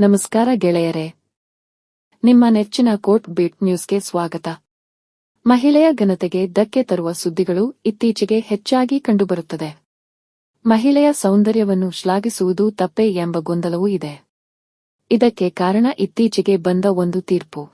ನಮಸ್ಕಾರ ಗೆಳೆಯರೇ. ನಿಮ್ಮ ನೆಚ್ಚಿನ ಕೋಟ್ ಬೀಟ್ ನ್ಯೂಸ್ಗೆ ಸ್ವಾಗತ. ಮಹಿಳೆಯ ಘನತೆಗೆ ಧಕ್ಕೆ ತರುವ ಸುದ್ದಿಗಳು ಇತ್ತೀಚೆಗೆ ಹೆಚ್ಚಾಗಿ ಕಂಡುಬರುತ್ತದೆ. ಮಹಿಳೆಯ ಸೌಂದರ್ಯವನ್ನು ಶ್ಲಾಘಿಸುವುದು ತಪ್ಪೇ ಎಂಬ ಗೊಂದಲವೂ ಇದೆ. ಇದಕ್ಕೆ ಕಾರಣ ಇತ್ತೀಚೆಗೆ ಬಂದ ಒಂದು ತೀರ್ಪು.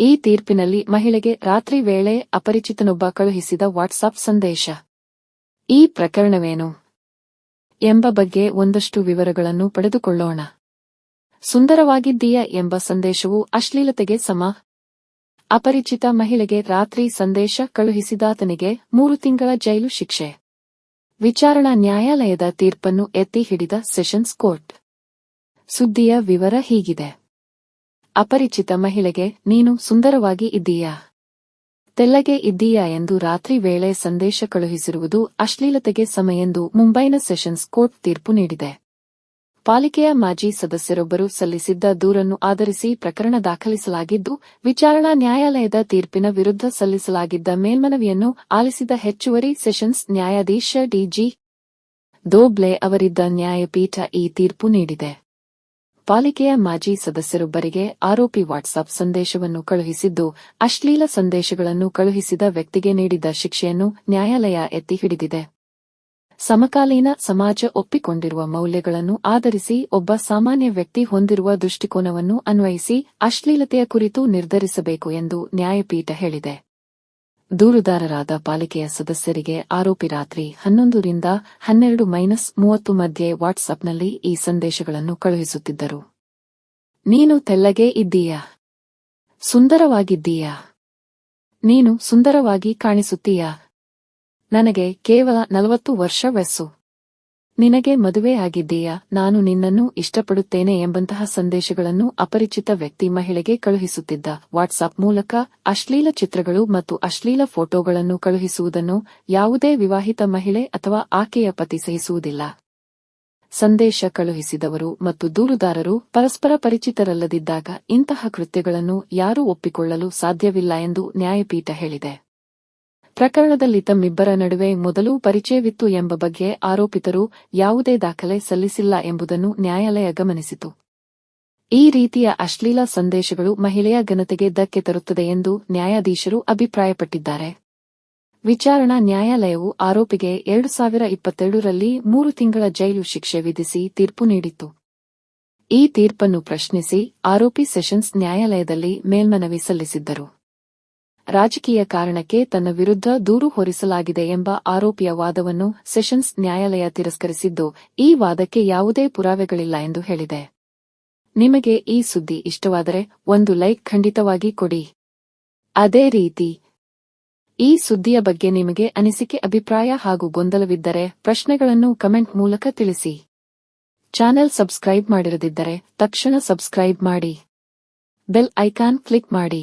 ಈ ತೀರ್ಪಿನಲ್ಲಿ ಮಹಿಳೆಗೆ ರಾತ್ರಿ ವೇಳೆ ಅಪರಿಚಿತನೊಬ್ಬ ಕಳುಹಿಸಿದ ವಾಟ್ಸಾಪ್ ಸಂದೇಶ. ಈ ಪ್ರಕರಣವೇನು? ಎಂಬ ಬಗ್ಗೆ ಒಂದಷ್ಟು ವಿವರಗಳನ್ನು ಪಡೆದುಕೊಳ್ಳೋಣ. ಸುಂದರವಾಗಿದ್ದೀಯ ಎಂಬ ಸಂದೇಶವು ಅಶ್ಲೀಲತೆಗೆ ಸಮ. ಅಪರಿಚಿತ ಮಹಿಳೆಗೆ ರಾತ್ರಿ ಸಂದೇಶ ಕಳುಹಿಸಿದಾತನಿಗೆ ಮೂರು ತಿಂಗಳ ಜೈಲು ಶಿಕ್ಷೆ. ವಿಚಾರಣಾ ನ್ಯಾಯಾಲಯದ ತೀರ್ಪನ್ನು ಎತ್ತಿ ಹಿಡಿದ ಸೆಷನ್ಸ್ ಕೋರ್ಟ್. ಸುದ್ದಿಯ ವಿವರ ಹೀಗಿದೆ. ಅಪರಿಚಿತ ಮಹಿಳೆಗೆ, ನೀನು ಸುಂದರವಾಗಿ ಇದ್ದೀಯಾ? ತೆಲ್ಲಗೆ ಇದ್ದೀಯಾ ಎಂದು ರಾತ್ರಿ ವೇಳೆ ಸಂದೇಶ ಕಳುಹಿಸಿರುವುದು ಅಶ್ಲೀಲತೆಗೆ ಸಮ ಎಂದು ಮುಂಬೈನ ಸೆಷನ್ಸ್ ಕೋರ್ಟ್ ತೀರ್ಪು ನೀಡಿದೆ. ಪಾಲಿಕೆಯ ಮಾಜಿ ಸದಸ್ಯರೊಬ್ಬರು ಸಲ್ಲಿಸಿದ್ದ ದೂರನ್ನು ಆಧರಿಸಿ ಪ್ರಕರಣ ದಾಖಲಿಸಲಾಗಿದ್ದು, ವಿಚಾರಣಾ ನ್ಯಾಯಾಲಯದ ತೀರ್ಪಿನ ವಿರುದ್ಧ ಸಲ್ಲಿಸಲಾಗಿದ್ದ ಮೇಲ್ಮನವಿಯನ್ನು ಆಲಿಸಿದ ಹೆಚ್ಚುವರಿ ಸೆಷನ್ಸ್ ನ್ಯಾಯಾಧೀಶ ಡಿಜಿ ದೋಬ್ಲೆ ಅವರಿದ್ದ ನ್ಯಾಯಪೀಠ ಈ ತೀರ್ಪು ನೀಡಿದೆ. ಪಾಲಿಕೆಯ ಮಾಜಿ ಸದಸ್ಯರೊಬ್ಬರಿಗೆ ಆರೋಪಿ ವಾಟ್ಸಾಪ್ ಸಂದೇಶವನ್ನು ಕಳುಹಿಸಿದ್ದು, ಅಶ್ಲೀಲ ಸಂದೇಶಗಳನ್ನು ಕಳುಹಿಸಿದ ವ್ಯಕ್ತಿಗೆ ನೀಡಿದ ಶಿಕ್ಷೆಯನ್ನು ನ್ಯಾಯಾಲಯ ಎತ್ತಿ ಹಿಡಿದಿದೆ ಸಮಕಾಲೀನ ಸಮಾಜ ಒಪ್ಪಿಕೊಂಡಿರುವ ಮೌಲ್ಯಗಳನ್ನು ಆಧರಿಸಿ ಒಬ್ಬ ಸಾಮಾನ್ಯ ವ್ಯಕ್ತಿ ಹೊಂದಿರುವ ದೃಷ್ಟಿಕೋನವನ್ನು ಅನ್ವಯಿಸಿ ಅಶ್ಲೀಲತೆಯ ಕುರಿತು ನಿರ್ಧರಿಸಬೇಕು ಎಂದು ನ್ಯಾಯಪೀಠ ಹೇಳಿದೆ. ದೂರುದಾರರಾದ ಪಾಲಿಕೆಯ ಸದಸ್ಯರಿಗೆ ಆರೋಪಿ ರಾತ್ರಿ ಹನ್ನೊಂದರಿಂದ ಹನ್ನೆರಡು ಮೈನಸ್ ಮೂವತ್ತು ಮಧ್ಯೆ ವಾಟ್ಸ್ಆಪ್ನಲ್ಲಿ ಈ ಸಂದೇಶಗಳನ್ನು ಕಳುಹಿಸುತ್ತಿದ್ದರು. ನೀನು ತೆಲ್ಲಗೆ ಇದ್ದೀಯಾ? ಸುಂದರವಾಗಿದ್ದೀಯಾ? ನೀನು ಸುಂದರವಾಗಿ ಕಾಣಿಸುತ್ತೀಯಾ? ನನಗೆ ಕೇವಲ ನಲವತ್ತು ವರ್ಷ ವಯಸ್ಸು. ನಿನಗೆ ಮದುವೆಯಾಗಿದ್ದೀಯಾ ನಾನು ನಿನ್ನನ್ನು ಇಷ್ಟಪಡುತ್ತೇನೆ ಎಂಬಂತಹ ಸಂದೇಶಗಳನ್ನು ಅಪರಿಚಿತ ವ್ಯಕ್ತಿ ಮಹಿಳೆಗೆ ಕಳುಹಿಸುತ್ತಿದ್ದ ವಾಟ್ಸಾಪ್ ಮೂಲಕ ಅಶ್ಲೀಲ ಚಿತ್ರಗಳು ಮತ್ತು ಅಶ್ಲೀಲ ಫೋಟೋಗಳನ್ನು ಕಳುಹಿಸುವುದನ್ನು ಯಾವುದೇ ವಿವಾಹಿತ ಮಹಿಳೆ ಅಥವಾ ಆಕೆಯ ಪತಿ ಸಹಿಸುವುದಿಲ್ಲ. ಸಂದೇಶ ಕಳುಹಿಸಿದವರು ಮತ್ತು ದೂರುದಾರರು ಪರಸ್ಪರ ಪರಿಚಿತರಲ್ಲದಿದ್ದಾಗ ಇಂತಹ ಕೃತ್ಯಗಳನ್ನು ಯಾರೂ ಒಪ್ಪಿಕೊಳ್ಳಲು ಸಾಧ್ಯವಿಲ್ಲ ಎಂದು ನ್ಯಾಯಪೀಠ ಹೇಳಿದೆ. ಪ್ರಕರಣದಲ್ಲಿ ತಮ್ಮಿಬ್ಬರ ನಡುವೆ ಮೊದಲು ಪರಿಚಯವಿತ್ತು ಎಂಬ ಬಗ್ಗೆ ಆರೋಪಿತರು ಯಾವುದೇ ದಾಖಲೆ ಸಲ್ಲಿಸಿಲ್ಲ ಎಂಬುದನ್ನು ನ್ಯಾಯಾಲಯ ಗಮನಿಸಿತು. ಈ ರೀತಿಯ ಅಶ್ಲೀಲ ಸಂದೇಶಗಳು ಮಹಿಳೆಯ ಘನತೆಗೆ ಧಕ್ಕೆ ತರುತ್ತದೆ ಎಂದು ನ್ಯಾಯಾಧೀಶರು ಅಭಿಪ್ರಾಯಪಟ್ಟಿದ್ದಾರೆ. ವಿಚಾರಣಾ ನ್ಯಾಯಾಲಯವು ಆರೋಪಿಗೆ ಎರಡು ಸಾವಿರ ಇಪ್ಪತ್ತೆರಡರಲ್ಲಿ ಮೂರು ತಿಂಗಳ ಜೈಲು ಶಿಕ್ಷೆ ವಿಧಿಸಿ ತೀರ್ಪು ನೀಡಿತ್ತು. ಈ ತೀರ್ಪನ್ನು ಪ್ರಶ್ನಿಸಿ ಆರೋಪಿ ಸೆಷನ್ಸ್ ನ್ಯಾಯಾಲಯದಲ್ಲಿ ಮೇಲ್ಮನವಿ ಸಲ್ಲಿಸಿದ್ದರು. ರಾಜಕೀಯ ಕಾರಣಕ್ಕೆ ತನ್ನ ವಿರುದ್ಧ ದೂರು ಹೊರಿಸಲಾಗಿದೆ ಎಂಬ ಆರೋಪಿಯ ವಾದವನ್ನು ಸೆಷನ್ಸ್ ನ್ಯಾಯಾಲಯ ತಿರಸ್ಕರಿಸಿದ್ದು, ಈ ವಾದಕ್ಕೆ ಯಾವುದೇ ಪುರಾವೆಗಳಿಲ್ಲ ಎಂದು ಹೇಳಿದೆ. ನಿಮಗೆ ಈ ಸುದ್ದಿ ಇಷ್ಟವಾದರೆ ಒಂದು ಲೈಕ್ ಖಂಡಿತವಾಗಿ ಕೊಡಿ. ಅದೇ ರೀತಿ, ಈ ಸುದ್ದಿಯ ಬಗ್ಗೆ ನಿಮಗೆ ಅನಿಸಿಕೆ, ಅಭಿಪ್ರಾಯ ಹಾಗೂ ಗೊಂದಲವಿದ್ದರೆ ಪ್ರಶ್ನೆಗಳನ್ನು ಕಮೆಂಟ್ ಮೂಲಕ ತಿಳಿಸಿ. ಚಾನೆಲ್ ಸಬ್ಸ್ಕ್ರೈಬ್ ಮಾಡಿರದಿದ್ದರೆ ತಕ್ಷಣ ಸಬ್ಸ್ಕ್ರೈಬ್ ಮಾಡಿ. ಬೆಲ್ ಐಕಾನ್ ಕ್ಲಿಕ್ ಮಾಡಿ.